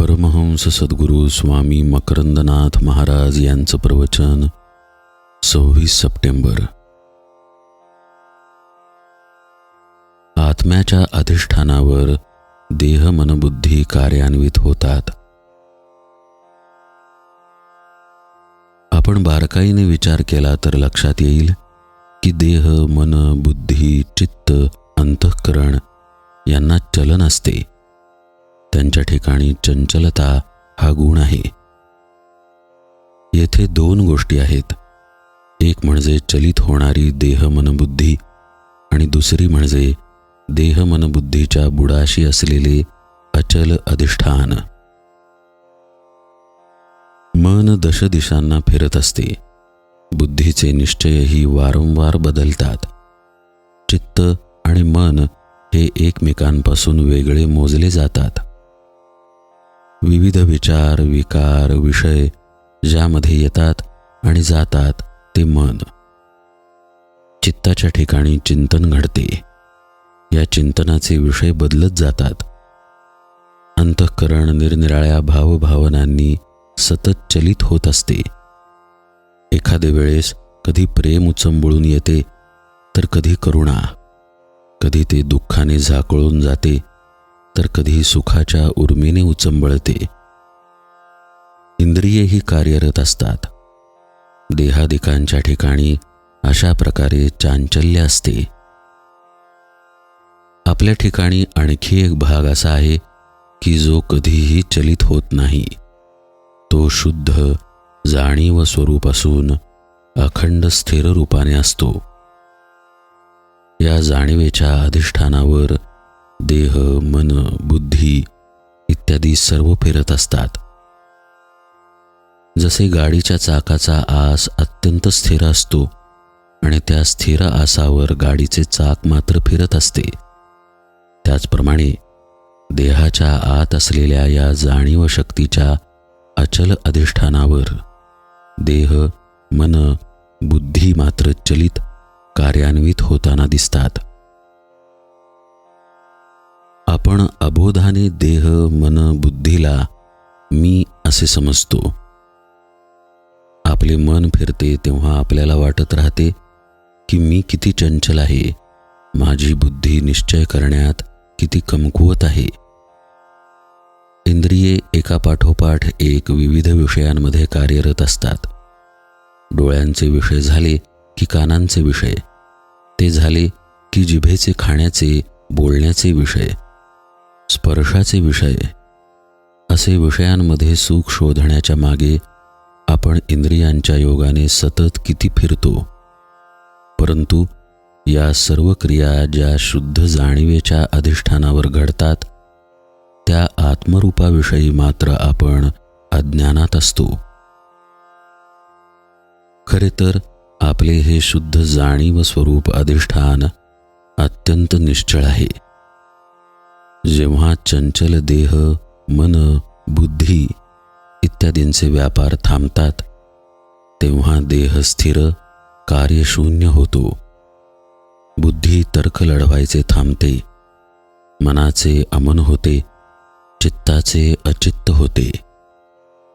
परमहंस सद्गुरू स्वामी मकरंदनाथ महाराज यांचं प्रवचन सव्वीस सप्टेंबर. आत्म्याच्या अधिष्ठानावर देह मनबुद्धी कार्यान्वित होतात. आपण बारकाईने विचार केला तर लक्षात येईल की देह मन बुद्धी चित्त अंतःकरण यांना चलन असते. त्यांच्या ठिकाणी चंचलता हा गुण आहे. येथे दोन गोष्टी आहेत. एक म्हणजे चलित होणारी देह मनबुद्धी आणि दुसरी म्हणजे देह मनबुद्धीच्या बुडाशी असलेले अचल अधिष्ठान. मन दश दिशांना फिरत असते. बुद्धीचे निश्चयही वारंवार बदलतात. चित्त आणि मन हे एकमेकांपासून वेगळे मोजले जातात. विविध विचार विकार विषय ज्यामध्ये येतात आणि जातात ते मन. चित्ताच्या ठिकाणी चिंतन घडते. या चिंतनाचे विषय बदलत जातात. अंतःकरण निरनिराळ्या भावभावनांनी सतत चलित होत असते. एखाद्या वेळेस कधी प्रेम उचंबळून येते तर कधी करुणा. कधी ते दुःखाने झाकळून जाते तर कधी सुखाच्या उर्मीने उचंबळते. इंद्रियेही कार्यरत असतात. देहादिकांच्या ठिकाणी अशा प्रकारे चांचल्य असते. आपल्या ठिकाणी आणखी एक भाग असा आहे की जो कधीही चलित होत नाही. तो शुद्ध जाणीव स्वरूप असून अखंड स्थिर रूपाने असतो. या जाणीवेच्या अधिष्ठानावर देह मन बुद्धी इत्यादी सर्व फिरत असतात. जसे गाडीच्या चाकाचा आस अत्यंत स्थिर असतो आणि त्या स्थिर आसावर गाडीचे चाक मात्र फिरत असते. त्याचप्रमाणे देहाच्या आत असलेल्या या जाणीव शक्तीच्या अचल अधिष्ठानावर देह मन बुद्धी मात्र चलित कार्यान्वित होताना दिसतात. आपण अबोधाने देह मन बुद्धीला मी असे समजतो. आपले मन फिरते तेव्हा आपल्याला वाटत राहते की मी किती चंचल आहे माझी बुद्धी निश्चय करण्यात किती कमकुवत आहे. इंद्रिये एकापाठोपाठ एक विविध विषयांमध्ये कार्यरत असतात. डोळ्यांचे विषय झाले की कानांचे विषय. ते झाले की जिभेचे खाण्याचे बोलण्याचे विषय. स्पर्शाचे विषय. असे विषयांमध्ये सुख शोधण्याच्या मागे आपण इंद्रियांच्या योगाने सतत किती फिरतो. परंतु या सर्व क्रिया ज्या शुद्ध जाणीवेच्या अधिष्ठानावर घडतात त्या आत्मरूपाविषयी मात्र आपण अज्ञानात असतो. खरे तर आपले हे शुद्ध जाणीव स्वरूप अधिष्ठान अत्यंत निश्चळ आहे. जेव्हा चंचल देह मन बुद्धी इत्यादींचे व्यापार थांबतात तेव्हा देह स्थिर कार्यशून्य होतो. बुद्धी तर्क लढवायचे थांबते. मनाचे अमन होते चित्ताचे अचित्त होते.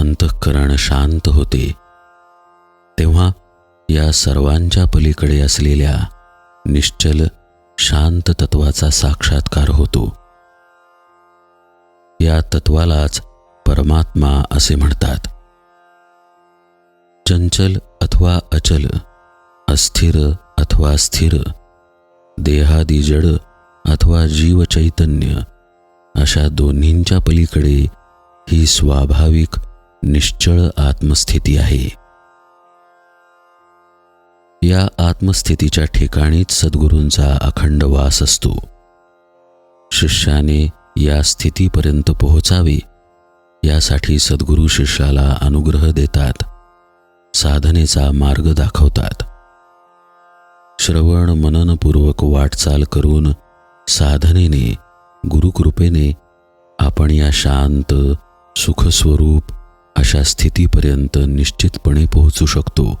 अंतःकरण शांत होते. तेव्हा या सर्वांच्या पलीकडे असलेल्या निश्चल शांत तत्वाचा साक्षात्कार होतो. या तत्वालाच परमात्मा असे म्हणतात. चंचल अथवा अचल अस्थिर अथवा स्थिर देहादी जड अथवा जीव चैतन्य अशा दोन्हींच्या पलीकडे ही स्वाभाविक निश्चळ आत्मस्थिती आहे. या आत्मस्थितीच्या ठिकाणीच सद्गुरूंचा अखंड वास असतो. शिष्याने या स्थितीपर्यंत पोहोचावे यासाठी सद्गुरू शिष्याला अनुग्रह देतात साधनेचा मार्ग दाखवतात. श्रवण मननपूर्वक वाटचाल करून साधनेने गुरुकृपेने आपण या शांत सुखस्वरूप अशा स्थितीपर्यंत निश्चितपणे पोहोचू शकतो.